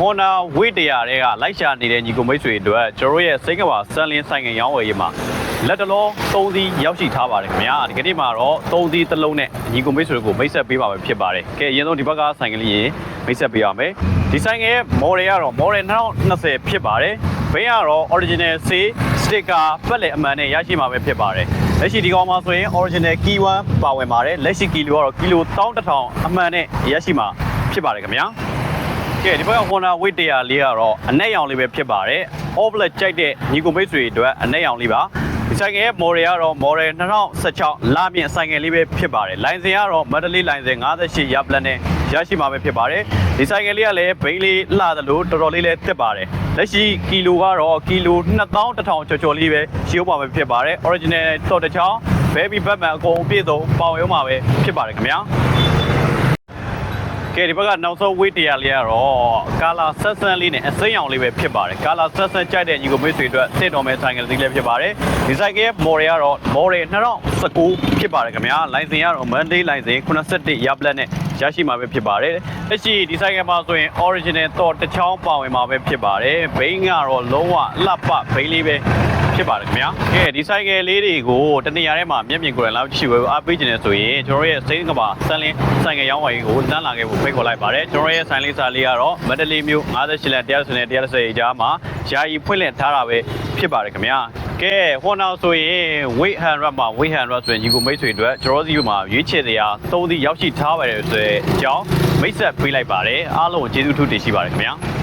Honda Wave 100တွေကလိုက်ရှာနေတဲ့ညီကိုမိတ်ဆွေတို့ကျွန်တော်တို့ရဲ့စိတ်ကပါစန်လင်းဆိုင်ငယ်ရောင်းဝယ်ရေးမှာလက်တလော၃စီးရောက်ရှိထားပါတယ်ခင်ဗျာဒီကနေ့မှာတော့၃စီးတစ်လုံးနဲ့ညီကိုမိတ်ဆွေတို့ကိုမိတ်ဆက်ပေးပါမယ်ဖြစ်ပါတယ်ကဲအရင်ဆုံးဒီဘက်ကဆိုင်ကလေးရေမိတ်ဆက်ပေးရမယ်ဒီဆိုင်ငယ်ရဲ့ model ကတော့ model 2020ဖြစ်ပါတယ်ဘင်းကတော့ original C sticker ပတ်လက်အမှန်နဲ့ရရှိမှာပဲဖြစ်ပါတယ်လက်ရှိဒီကောင်မှာဆိုရင် original key 1ပါဝင်ပါတယ်လက်ရှိ kilo ကတော့ kilo 1100အမှန်နဲ့ရရှိမှာဖြစ်ပါတယ်ခင်ဗျာ ကဲဒီဘက်က Honda Wave 100လေးကတော့အနက်ရောင်လေးပဲဖြစ်ပါတယ်။ All Black ကြိုက်တဲ့ညီကိုမိတ်ဆွေတွေအတွက်အနက်ရောင်လေးပါ။ဒီဆိုင်ကရဲ့ model ကတော့ model 2016လာပြင်ဆိုင်ကလေးပဲဖြစ်ပါတယ်။ line စဉ်ကတော့ Medley line စဉ်58ရပလက်နဲ့ရရှိမှာပဲဖြစ်ပါတယ်။ဒီဆိုင်ကလေးကလည်းဘိန်းလေးလှသလိုတော်တော်လေးလည်းတက်ပါတယ်။လက်ရှိကီလိုကတော့ကီလို2100ကျော်ကျော်လေးပဲရှိဦးမှာပဲဖြစ်ပါတယ်။ Original တော့တစ်ချောင်း Baby Batman အကုန်အပြည့်စုံပေါင်ရုံမှာပဲဖြစ်ပါတယ်ခင်ဗျာ။ ကဲဒီဘက်ကနောက်ဆုံးဝေးတရားလေးကတော့ကာလာဆက်ဆန်းလေးနဲ့အစိမ်းရောင်လေးပဲဖြစ်ပါတယ်ကာလာဆက်ဆန်းကြိုက်တဲ့ညီကိုမိတ်ဆွေအတွက်တင့်တော်မဲ့ဆိုင်ကယ်လေးလည်းဖြစ်ပါတယ်ဒီဆိုင်ကယ်ရဲ့ model ကတော့ model 2019ဖြစ်ပါတယ်ခင်ဗျာလိုင်စင်ကတော့ Monday လိုင်စင်81ရပလက်နဲ့ရရှိမှာပဲဖြစ်ပါတယ်လက်ရှိဒီဆိုင်ကယ်မှာဆိုရင် original တော့တစ်ချောင်းပါဝင်မှာပဲဖြစ်ပါတယ်ဘိန်းကတော့လုံးဝလှပဘိန်းလေးပဲ ဖြစ်ပါတယ်ခင်ဗျာကဲဒီဆိုင်ကယ်လေးတွေကိုတနေရာထဲမှာမျက်မြင်ကိုယ်တိုင်လောက်ကြည့်ဝယ်အားပေးခြင်းနဲ့ဆိုရင်ကျွန်တော်ရဲ့စိတ်ကပါစမ်းလင်းဆိုင်ကယ်ရောင်းဝယ်ရေးကိုတန်းလာခဲ့ဖို့ဖိတ်ခေါ်လိုက်ပါတယ်ကျွန်တော်ရဲ့ဆိုင်လေးစာလေးကတော့မန္တလေးမြို့58လမ်း130နဲ့130ကြားမှာယာယီဖွင့်လှစ်ထားတာပဲဖြစ်ပါတယ်ခင်ဗျာကဲဟွန်နောက်ဆိုရင် weight 100မှာ weight 100ဆိုရင်ညီကိုမိတ်ဆွေတို့ကျွန်တော်စီမှာရွေးချယ်တရားသုံးသီးရောက်ရှိထားပါတယ်ဆိုတဲ့အကြောင်းမိတ်ဆက်ပေးလိုက်ပါတယ်အားလုံးကိုကျေးဇူးထူးတင်ရှိပါတယ်ခင်ဗျာ